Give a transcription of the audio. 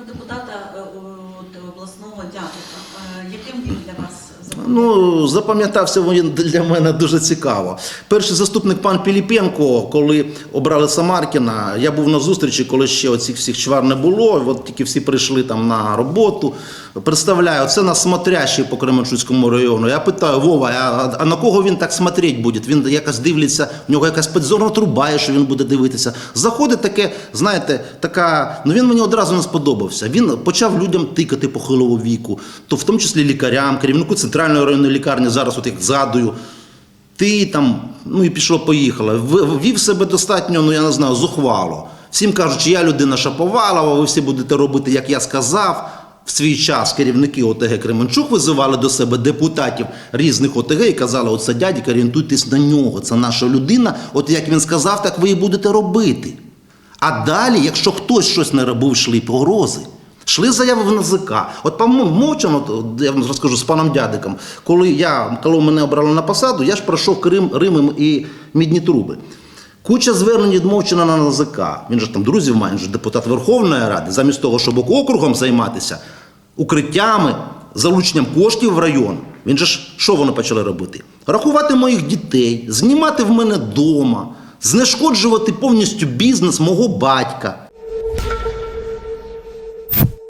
Про депутата Яким він для вас? Ну, запам'ятався він для мене дуже цікаво. Перший заступник пан Піліпенко, коли обрали Самаркіна, я був на зустрічі, коли ще оцих всіх чвар не було. От тільки всі прийшли там на роботу. Представляю, це нас смотрящий по Кременчуцькому району. Я питаю, Вова, а, а на кого він так смотреть буде? Він якось дивиться, в нього якась підзорна труба, є, що він буде дивитися. Заходить таке, знаєте, така. Ну він мені одразу не сподобався. Він почав людям тикати похилого віку, то в тому числі лікарям, керівнику центральної районної лікарні, зараз от їх згадую. Ти там, ну і пішло, поїхало. Вів себе достатньо, ну я не знаю, зухвало. Всім кажучи, я людина Шаповалова, ви всі будете робити, як я сказав. В свій час керівники ОТГ Кременчук визивали до себе депутатів різних ОТГ і казали: оце дядька, орієнтуйтесь на нього. Це наша людина. От як він сказав, так ви і будете робити. А далі, якщо хтось щось не робив, йшли погрози. Йшли заяви в НАЗК. От по мовчано, я вам розкажу з паном дядиком, коли я, коли мене обрали на посаду, я ж пройшов Крим, Римом і мідні труби. Куча звернень від Мовчина на НАЗК. Він же там друзів має, він же депутат Верховної Ради, замість того, щоб округом займатися, укриттями, залученням коштів в район. Він же ж що вони почали робити? Рахувати моїх дітей, знімати в мене вдома, знешкоджувати повністю бізнес мого батька.